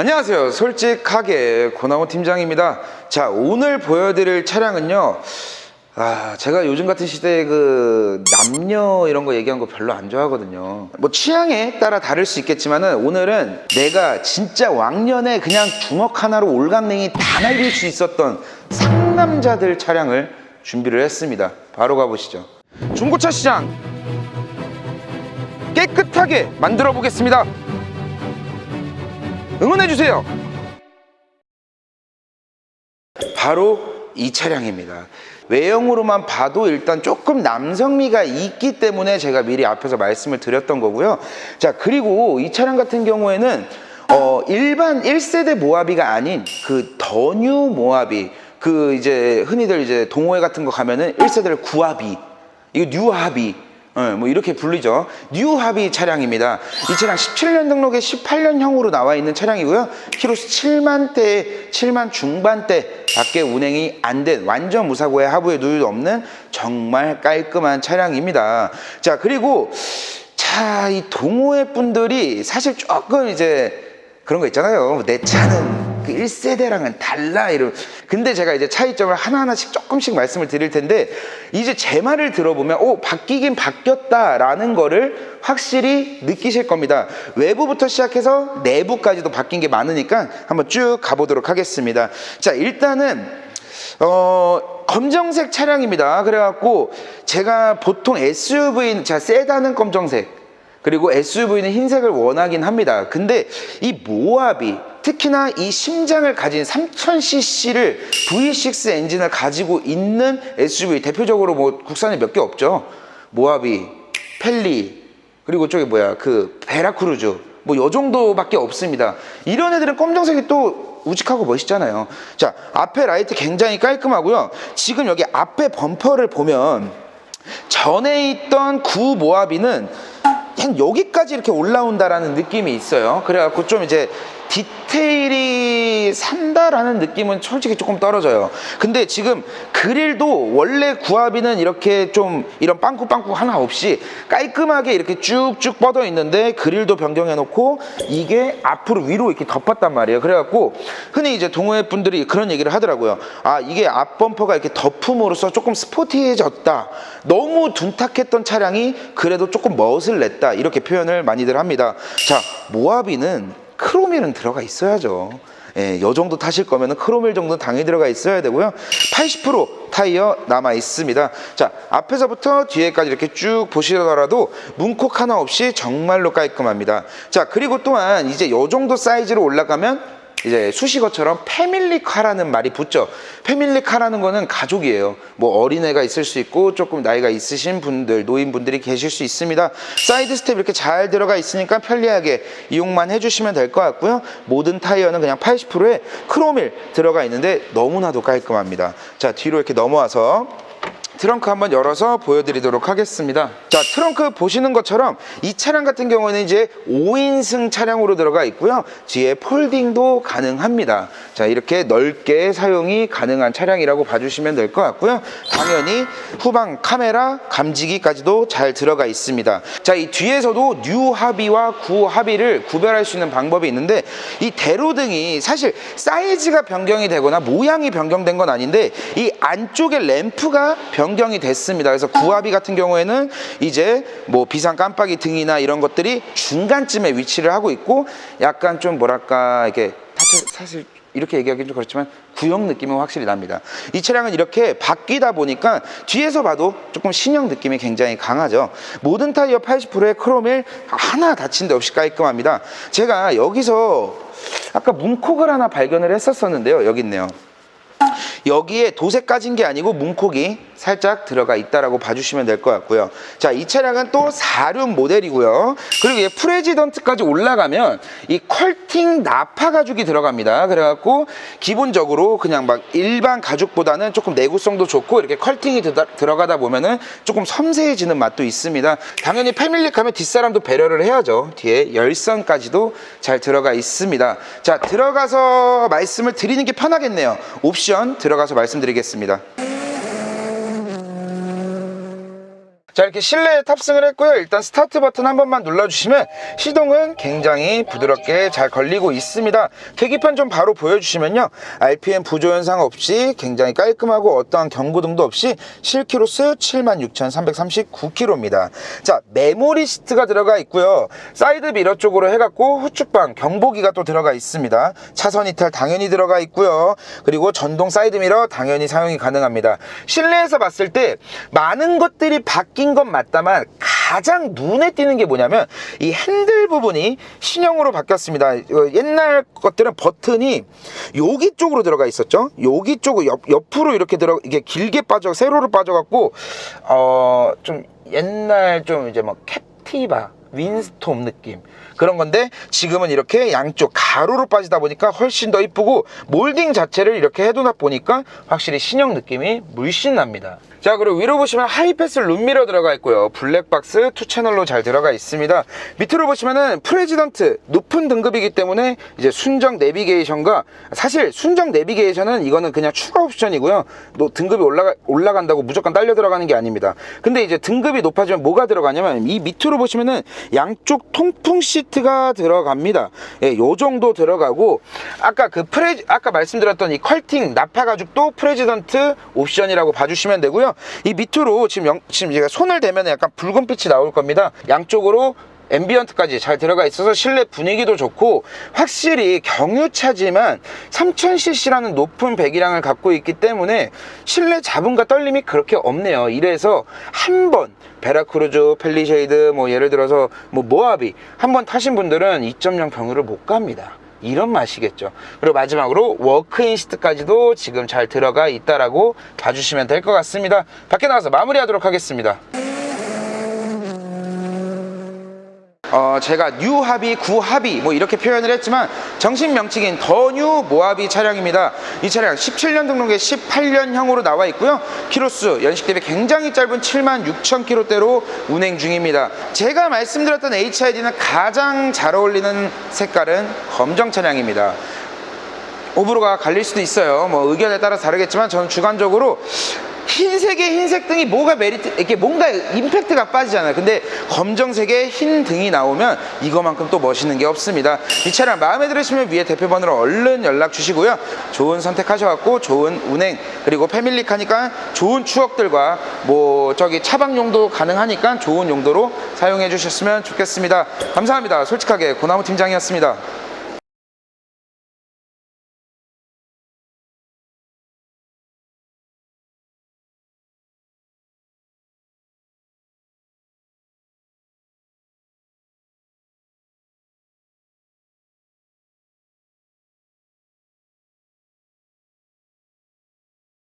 안녕하세요. 솔직하게 고나무 팀장입니다. 자, 오늘 보여드릴 차량은요. 아, 제가 요즘 같은 시대에 그 남녀 이런 거 얘기한 거 별로 안 좋아하거든요. 뭐 취향에 따라 다를 수 있겠지만 은 오늘은 내가 진짜 왕년에 그냥 주먹 하나로 올강냉이 다 날릴 수 있었던 상남자들 차량을 준비를 했습니다. 바로 가보시죠. 중고차 시장 깨끗하게 만들어 보겠습니다. 응원해주세요. 바로 이 차량입니다. 외형으로만 봐도 일단 조금 남성미가 있기 때문에 제가 미리 앞에서 말씀을 드렸던 거고요. 자, 그리고 이 차량 같은 경우에는 어, 일반 1세대 모하비가 아닌 그 더뉴 모하비 그 이제 흔히들 이제 동호회 같은 거 가면은 1세대를 구하비 이거 뉴하비 예, 뭐 이렇게 불리죠. 뉴하비 차량입니다. 이 차량 17년 등록에 18년형으로 나와 있는 차량이고요. 키로수 7만대, 7만 중반대 밖에 운행이 안 된 완전 무사고의 하부에 누유도 없는 정말 깔끔한 차량입니다. 자, 그리고 자, 이 동호회 분들이 사실 조금 이제 그런 거 있잖아요. 내 차는 그 1세대랑은 달라 이런. 근데 제가 이제 차이점을 하나하나씩 조금씩 말씀을 드릴 텐데 이제 제 말을 들어보면 오 바뀌긴 바뀌었다라는 거를 확실히 느끼실 겁니다. 외부부터 시작해서 내부까지도 바뀐 게 많으니까 한번 쭉 가보도록 하겠습니다. 자 일단은 어 검정색 차량입니다. 그래갖고 제가 보통 SUV 자 세단은 검정색 그리고 SUV는 흰색을 원하긴 합니다. 근데 이 모하비 특히나 이 심장을 가진 3000cc를 V6 엔진을 가지고 있는 SUV 대표적으로 뭐 국산에 몇 개 없죠. 모하비, 펠리 그리고 저기 뭐야 그 베라크루즈 뭐 요 정도밖에 없습니다. 이런 애들은 검정색이 또 우직하고 멋있잖아요. 자 앞에 라이트 굉장히 깔끔하고요. 지금 여기 앞에 범퍼를 보면 전에 있던 구 모하비는 한 여기까지 이렇게 올라온다라는 느낌이 있어요. 그래갖고 좀 이제 디테일이 산다라는 느낌은 솔직히 조금 떨어져요. 근데 지금 그릴도 원래 구하비는 이렇게 좀 이런 빵꾸빵꾸 하나 없이 깔끔하게 이렇게 쭉쭉 뻗어 있는데 그릴도 변경해 놓고 이게 앞으로 위로 이렇게 덮었단 말이에요. 그래갖고 흔히 이제 동호회 분들이 그런 얘기를 하더라고요. 아, 이게 앞 범퍼가 이렇게 덮음으로써 조금 스포티해졌다. 너무 둔탁했던 차량이 그래도 조금 멋을 냈다. 이렇게 표현을 많이들 합니다. 자, 모하비는 크로밀은 들어가 있어야죠. 예, 요 정도 타실 거면 크로밀 정도는 당연히 들어가 있어야 되고요. 80% 타이어 남아 있습니다. 자, 앞에서부터 뒤에까지 이렇게 쭉 보시더라도 문콕 하나 없이 정말로 깔끔합니다. 자, 그리고 또한 이제 요 정도 사이즈로 올라가면 이제 수식어처럼 패밀리카라는 말이 붙죠. 패밀리카라는 거는 가족이에요. 뭐 어린애가 있을 수 있고 조금 나이가 있으신 분들, 노인분들이 계실 수 있습니다. 사이드 스텝 이렇게 잘 들어가 있으니까 편리하게 이용만 해주시면 될 것 같고요. 모든 타이어는 그냥 80%에 크로밀 들어가 있는데 너무나도 깔끔합니다. 자, 뒤로 이렇게 넘어와서 트렁크 한번 열어서 보여드리도록 하겠습니다. 자, 트렁크 보시는 것처럼 이 차량 같은 경우는 이제 5인승 차량으로 들어가 있고요. 뒤에 폴딩도 가능합니다. 자, 이렇게 넓게 사용이 가능한 차량이라고 봐주시면 될 것 같고요. 당연히 후방 카메라 감지기까지도 잘 들어가 있습니다. 자, 이 뒤에서도 뉴 하비와 구 하비를 구별할 수 있는 방법이 있는데 이 대로등이 사실 사이즈가 변경이 되거나 모양이 변경된 건 아닌데 이 안쪽에 램프가 변 경이 됐습니다. 그래서 구하비 같은 경우에는 이제 뭐 비상 깜빡이 등이나 이런 것들이 중간쯤에 위치를 하고 있고 약간 좀 뭐랄까 이렇게 사실 이렇게 얘기하기는 좀 그렇지만 구형 느낌은 확실히 납니다. 이 차량은 이렇게 바뀌다 보니까 뒤에서 봐도 조금 신형 느낌이 굉장히 강하죠. 모든 타이어 80%의 크롬일 하나 다친 데 없이 깔끔합니다. 제가 여기서 아까 문콕을 하나 발견을 했었었는데요. 여기 있네요. 여기에 도색 까진 게 아니고 문콕이 살짝 들어가 있다라고 봐주시면 될 것 같고요. 자, 이 차량은 또 4륜 모델이고요. 그리고 얘 프레지던트까지 올라가면 이 컬팅 나파 가죽이 들어갑니다. 그래갖고 기본적으로 그냥 막 일반 가죽보다는 조금 내구성도 좋고 이렇게 컬팅이 들어가다 보면은 조금 섬세해지는 맛도 있습니다. 당연히 패밀리카면 뒷사람도 배려를 해야죠. 뒤에 열선까지도 잘 들어가 있습니다. 자, 들어가서 말씀을 드리는 게 편하겠네요. 옵션 들어가서 말씀드리겠습니다. 자 이렇게 실내에 탑승을 했고요. 일단 스타트 버튼 한 번만 눌러주시면 시동은 굉장히 부드럽게 잘 걸리고 있습니다. 계기판 좀 바로 보여주시면요. RPM 부조 현상 없이 굉장히 깔끔하고 어떠한 경고등도 없이 실키로스 76,339km입니다 자 메모리 시트가 들어가 있고요. 사이드 미러 쪽으로 해갖고 후측방 경보기가 또 들어가 있습니다. 차선 이탈 당연히 들어가 있고요. 그리고 전동 사이드 미러 당연히 사용이 가능합니다. 실내에서 봤을 때 많은 것들이 바뀐 건 맞다만 가장 눈에 띄는 게 뭐냐면 이 핸들 부분이 신형으로 바뀌었습니다. 이거 옛날 것들은 버튼이 여기 쪽으로 들어가 있었죠? 여기 쪽으로 옆, 옆으로 이렇게 들어 이게 길게 빠져 세로로 빠져갖고 어 좀 옛날 좀 이제 뭐 캡티바 윈스톰 느낌. 그런 건데 지금은 이렇게 양쪽 가로로 빠지다 보니까 훨씬 더 이쁘고 몰딩 자체를 이렇게 해두다 보니까 확실히 신형 느낌이 물씬 납니다. 자 그리고 위로 보시면 하이패스 룸미러 들어가 있고요. 블랙박스 투 채널로 잘 들어가 있습니다. 밑으로 보시면은 프레지던트 높은 등급이기 때문에 이제 순정 내비게이션과 사실 순정 내비게이션은 이거는 그냥 추가 옵션이고요. 또 등급이 올라가, 올라간다고 무조건 딸려 들어가는 게 아닙니다. 근데 이제 등급이 높아지면 뭐가 들어가냐면 이 밑으로 보시면은 양쪽 통풍 시트가 들어갑니다. 예, 요 정도 들어가고 아까 그 프레 아까 말씀드렸던 이 컬팅 나파 가죽도 프레지던트 옵션이라고 봐주시면 되고요. 이 밑으로 지금 영- 지금 제가 손을 대면 약간 붉은 빛이 나올 겁니다. 양쪽으로 앰비언트까지 잘 들어가 있어서 실내 분위기도 좋고 확실히 경유차지만 3000cc라는 높은 배기량을 갖고 있기 때문에 실내 잡음과 떨림이 그렇게 없네요. 이래서 한 번 베라크루즈, 펠리쉐이드 뭐 예를 들어서 뭐 모하비 한 번 타신 분들은 2.0 경유를 못 갑니다. 이런 맛이겠죠. 그리고 마지막으로 워크인 시트까지도 지금 잘 들어가 있다라고 봐주시면 될 것 같습니다. 밖에 나가서 마무리하도록 하겠습니다 어, 제가 뉴 합의, 구 합의 뭐 이렇게 표현을 했지만 정식 명칭인 더 뉴 모하비 차량입니다. 이 차량 17년 등록에 18년형으로 나와 있고요. 키로수 연식 대비 굉장히 짧은 7만 6천 킬로대로 운행 중입니다. 제가 말씀드렸던 HID는 가장 잘 어울리는 색깔은 검정 차량입니다. 오브로가 갈릴 수도 있어요. 뭐 의견에 따라 다르겠지만 저는 주관적으로 흰색의 흰색 등이 뭐가 메리트 이렇게 뭔가 임팩트가 빠지잖아요. 근데 검정색의 흰 등이 나오면 이거만큼 또 멋있는 게 없습니다. 이 차량 마음에 들으시면 위에 대표번호로 얼른 연락 주시고요. 좋은 선택하셔갖고 좋은 운행 그리고 패밀리카니까 좋은 추억들과 뭐 저기 차박용도 가능하니까 좋은 용도로 사용해 주셨으면 좋겠습니다. 감사합니다. 솔직하게 고나무 팀장이었습니다.